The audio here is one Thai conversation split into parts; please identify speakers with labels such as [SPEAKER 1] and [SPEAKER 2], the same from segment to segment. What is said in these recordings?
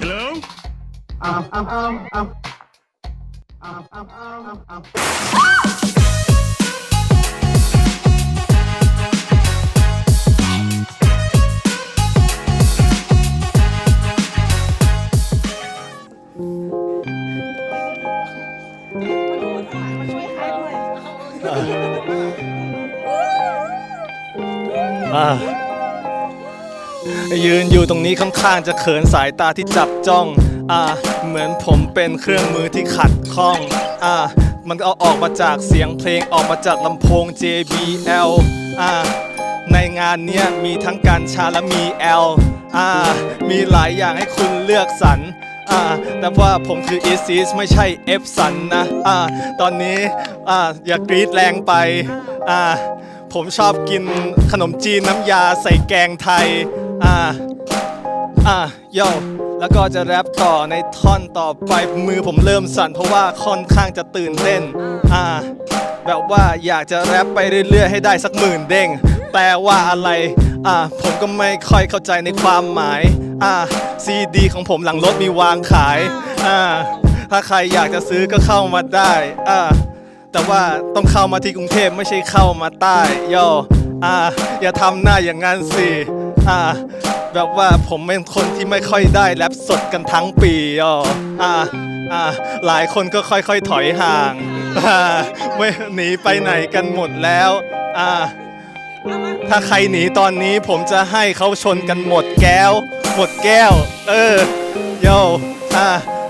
[SPEAKER 1] Hello?
[SPEAKER 2] Um, um, um, um. Um, um, um, um, um. à. ยืนอยู่ตรงนี้ข้างๆจะเขินสายตาที่จับจ้อง อ่า เหมือนผมเป็นเครื่องมือที่ขัดข้อง อ่า มันเอาออกมาจากเสียงเพลงออกมาจากลำโพง JBL อ่า ในงานเนี้ยมีทั้งการชาและมี L อ่า มีหลายอย่างให้คุณเลือกสรรอ่าแต่ว่าผมคือ e s i s ไม่ใช่ F สันนะ อ่า ตอนนี้ อ่า อย่ากรีดแรงไป อ่า ผมชอบกินขนมจีนน้ำยาใส่แกงไทย อ่าอะโยแล้วก็จะแรปต่อในท่อนต่อไปมือผมเริ่มสั่น เพราะว่าค่อนข้างจะตื่นเต้นอ่าแบบว่าอยากจะแรปไปเรื่อยๆ ให้ได้สักหมื่นเด้งแปลว่าอะไรอ่าผมก็ไม่ค่อยเข้าใจในความหมายอ่าซีดีของผมหลังรถมีวางขายอ่าถ้าใครอยากจะซื้อก็เข้ามาได้อ่าแต่ว่าต้องเข้ามาที่กรุงเทพไม่ใช่เข้ามาใต้โยอ่าอย่าทำหน้าอย่างนั้นสิ อ่าแบบว่าผมเป็นคนที่ไม่ค่อยได้แรปสดกันทั้งปีอ่ออ่าอ่าหลายคนก็ค่อยๆถอยห่างอ่าไม่หนีไปไหนกันหมดแล้วอ่าถ้าใครหนีตอนนี้ผมจะให้เขาชนกันหมดแก้ว หมดแก้ว เออโยอ่า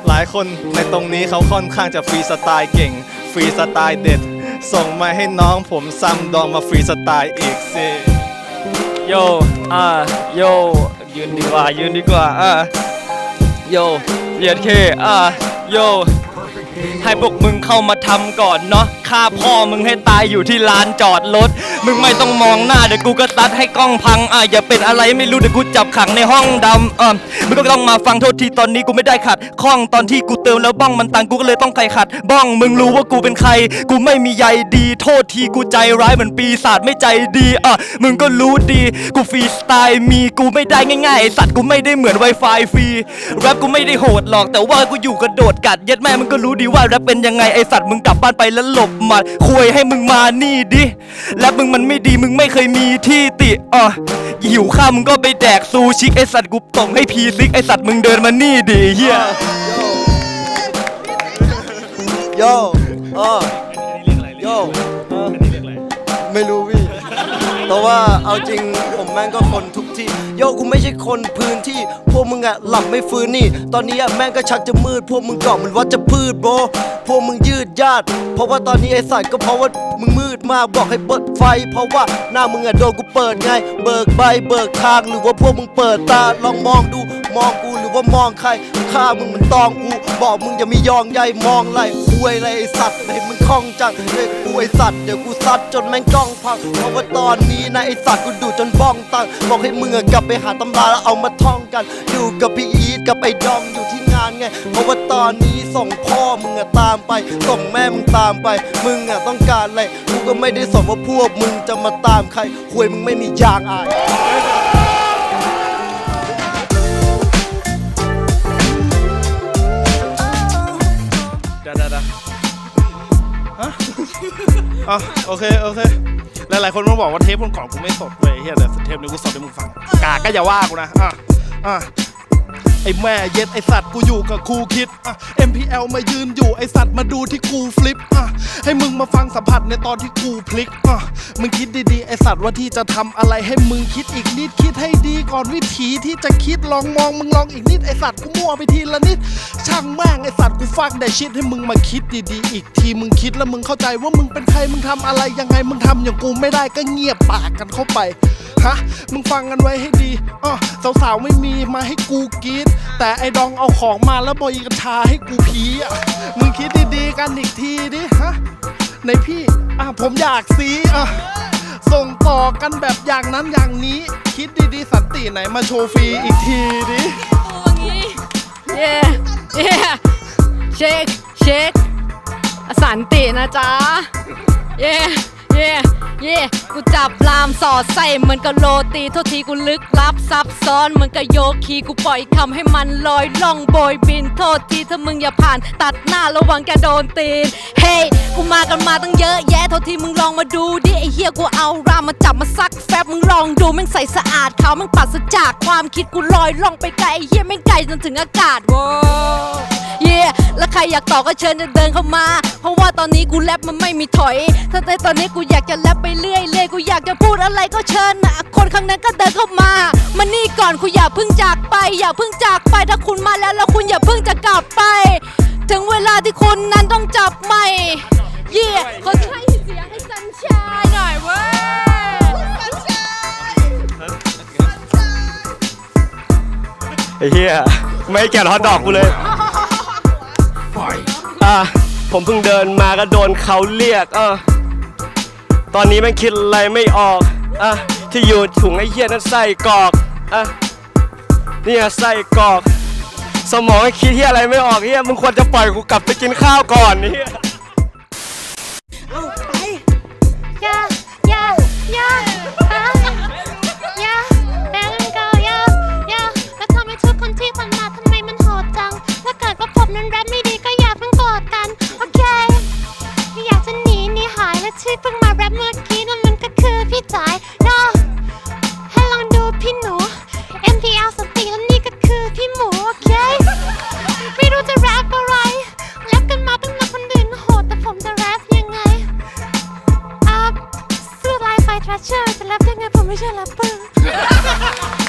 [SPEAKER 2] หลายคนในตรงนี้เขาค่อนข้างจะฟรีสไตล์เก่ง ฟรีสไตล์เด็ด ส่งมาให้น้องผมซ้ำดองมาฟรีสไตล์อีกสิ
[SPEAKER 3] โย อ่าโยยืนดีกว่ายืนดีกว่าอ่าโยเรียดเคอ่าโยให้พวกมึงเข้ามาทำก่อนเนาะ ฆ่าพ่อมึงให้ตายอยู่ที่ลานจอดรถ มึงไม่ต้องมองหน้าเดี๋ยวกูก็ตัดให้กล้องพังอะอย่าเป็นอะไรไม่รู้เดี๋ยวกูจับขังในห้องดำอะมึงก็ต้องมาฟังโทษทีตอนนี้กูไม่ได้ขัดข้องตอนที่กูเติมแล้วบ้องมันตันกูก็เลยต้องไขขัด บ้องมึงรู้ว่ากูเป็นใคร กูไม่มีใยดี โทษทีกูใจร้ายเหมือนปีศาจไม่ใจดีอะมึงก็รู้ดีกูฟรีสไตล์มีกูไม่ได้ง่ายๆไอ้สัตว์กูไม่ได้เหมือน Wi-Fi ฟรีแรปกูไม่ได้โหดหรอกแต่ว่ากูอยู่กระโดดกัดเย็ดแม่มึงก็รู้ดีว่าแรปเป็นยังไงไอสัตว์มึงกลับบ้านไปแล้วหลบหมัดคุยให้มึงมานี่ดิแรปมึงมันไม่ดีมึงไม่เคยมีที่ติอะหิวข้าวมึงก็ไปแดกซูชิไอสัตว์กูส่งให้พีซิกไอสัตว์มึงเดินมานี่ดิเฮีย
[SPEAKER 4] โยเออโยไม่รู้พี่แต่ว่าเอาจริงผมแม่งก็คนทุกที่ โยกูไม่ใช่คนพื้นที่ พวกมึงอะหลับไม่ฟื้นนี่ ตอนนี้อะแม่งก็ชักจะมืด พวกมึงเกาะมันวัดจะพืชโบ พวกมึงยืดญาติ เพราะว่าตอนนี้ไอ้สัตว์ก็เพราะว่ามึงมืดมากบอกให้เปิดไฟ เพราะว่าหน้ามึงอะโดนกูเปิดไง เบิกใบเบิกทางหรือว่าพวกมึงเปิดตาลองมองดู มองกูหรือว่ามองใครฆ่ามึงมันตองกูบอกมึงอย่ามียองใยมองไหลคุยอไรไอสัตว์เห็นมึงคล่องจังเด็กกูไอสัตว์เดี๋ยวกูซัดจนแม่งกล้องพังเพราะว่าตอนนี้นะไอสัตว์กูดูจนบ้องตังบอกให้มึงอะกลับไปหาตำราแล้วเอามาท่องกัน อยู่กับพี่อีทกับไอดองอยู่ที่งานไงเพราะว่าตอนนี้ส่งพ่อมึงอะตามไป ส่งแม่มึงตามไป มึงอะต้องการอะไรกูก็ไม่ได้สนว่าพวกมึงจะมาตามใครคุยมึงไม่มียางอาย
[SPEAKER 5] ฮะอะโอเคโอเคหลายๆคนมาบอกว่าเทปคนก่อนกูไม่สดเว้ยเฮียแต่เทปนี้กูสดให้มึงฟังกาก็อย่าว่ากูนะอะอะ ไอแม่เย็ดไอสัตว์กูอยู่กับครูคิดอะ MPL มายืนอยู่ไอสัตว์มาดูที่กูฟลิปอะให้มึงมาฟังสัมผัสในตอนที่กูพลิกอะมึงคิดดีๆไอสัตว์ว่าที่จะทำอะไรให้มึงคิดอีกนิดคิดให้ดีก่อนวิธีที่จะคิดลองมองมึงลองอีกนิดไอสัตว์กูมั่วไปทีละนิด ช่างแม่งไอสัตว์กูฟังได้ชิดให้มึงมาคิดดีๆ อีกทีมึงคิดแล้วมึงเข้าใจว่ามึงเป็นใครมึงทำอะไรยังไงมึงทำอย่างกูไม่ได้ก็เงียบปากกันเข้าไปฮะมึงฟังกันไว้ให้ดีอะสาวๆไม่มีมาให้กูกรีดแต่ไอ้ดองเอาของมาแล้วบอยกัญชาให้กูพีอะ มึงคิดดีๆกันอีกทีดิฮะ ในพี่อะผมอยากซีอะ ส่งต่อกันแบบอย่างนั้นอย่างนี้ คิดดีๆสันติไหนมาโชว์ฟรีอีกทีดิ
[SPEAKER 6] เย่เย่เช็คเช็คสันตินะจ๊ะเย่ เย่เย่กูจับลามสอดใส่เหมือนกับโรตีโทษทีกูลึกลับซับซ้อนเหมือนกับโยคีกูปล่อยคำให้มันลอยล่องโบยบินโทษทีถ้ามึงอย่าผ่านตัดหน้าระวังแกโดนตีนเฮ้ยกูมากันมาตั้งเยอะแยะโทษทีมึงลองมาดูดิไอเฮียกูเอารามมาจับมาซักแฟบมึงลองดูแม่งใสสะอาดขาวแม่งปัสจากความคิดกูลอยล่องไปไกลไอเฮียแม่งไกลจนถึงอากาศโว้เย่แล้วใครอยากต่อก็เชิญเดินเข้ามา เพราะว่าตอนนี้กูแรปมันไม่มีถอยถ้าในตอนนี้กูอยากจะแรปไปเรื่อยเลยกูอยากจะพูดอะไรก็เชิญนะคนข้างนั้นก็เดินเข้ามามานี่ก่อนคุณอย่าเพิ่งจากไป อย่าเพิ่งจากไปถ้าคุณมาแล้วแล้วคุณอย่าเพิ่งจะกลับไป ถึงเวลาที่คุณนั้นต้องจับไม่เย่ขอใช้เสียงให้สัญชายหน่อยเว้ย
[SPEAKER 1] ไอ้เหี้ยไม่ให้แกะฮอตดอกกูเลยอะผมเพิ่งเดินมาก็โดนเขาเรียกเออ ตอนนี้แม่งคิดอะไรไม่ออกอะที่อยู่ถุงไอ้เหี้ยนั้นใส่กอกอะเนี่ยใส่กอก สมองคิดเหี้ยอะไรไม่ออกเหี้ยมึงควรจะปล่อยกูกลับไปกินข้าวก่อนเหี้ย
[SPEAKER 7] อ่าเ